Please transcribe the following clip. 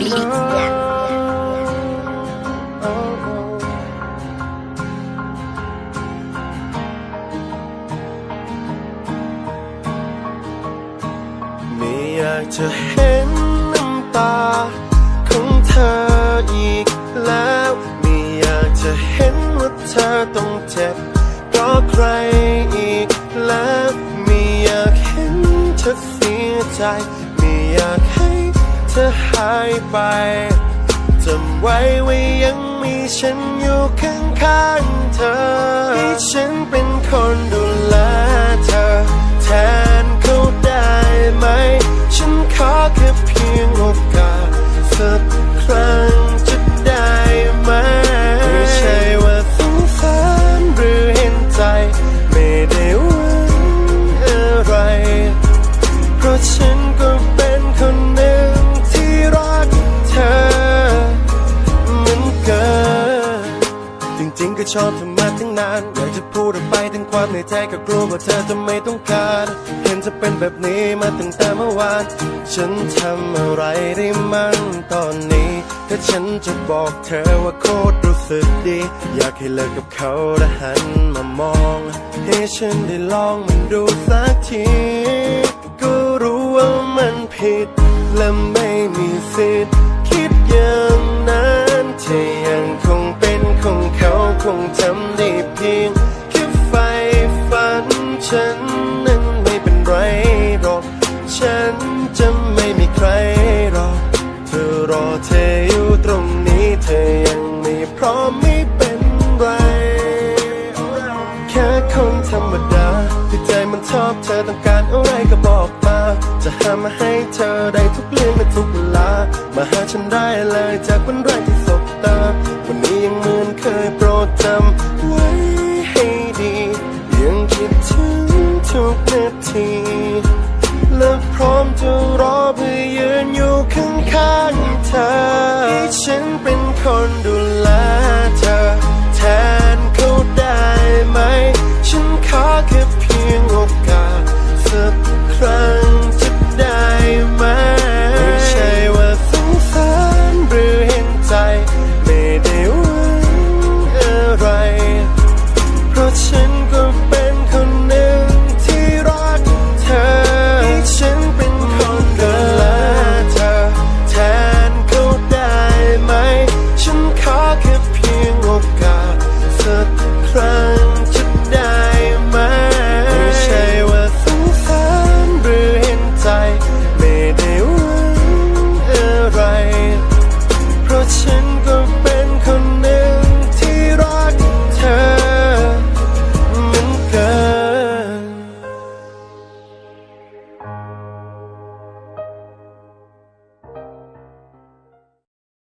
ไม่อยากจะเห็นน้ำตาของเธออีกแล้วไม่อยากจะเห็นว่าเธอต้องเจ็บเพราะใครอีกแล้วไม่อยากเห็นเธอเสียใจไม่อยากให้ เธอหายไปจำไว้ว่ายังมีฉันอยู่ข้างๆเธอ ให้ฉันเป็นคนดู จริงก็ชอบเธอมาตั้งนาน อยากจะพูดออกไปถึงความในใจก็กลัวว่าเธอจะไม่ต้องการ เห็นจะเป็นแบบนี้มาตั้งแต่เมื่อวาน ฉันทำอะไรได้มั่งตอนนี้ ถ้าฉันจะบอกเธอว่าโคตรรู้สึกดี อยากให้เลิกกับเขาและหันมามอง ให้ฉันได้ลองมันดูสักที ก็รู้ว่ามันผิดและไม่มีสิทธิ์ เธออยู่ตรงนี้เธอยังไม่พร้อมไม่เป็นไร แค่คนธรรมดาที่ใจมันชอบเธอต้องการอะไรก็บอกมา จะหามาให้เธอได้ทุกเรื่องและทุกเวลา มาหาฉันได้เลยจากวันแรกที่สบตา วันนี้ยังเหมือนเคยโปรดจำไว้ให้ดี ยังคิดถึงทุกนาทีและพร้อมจะรอเพื่อยืน kondo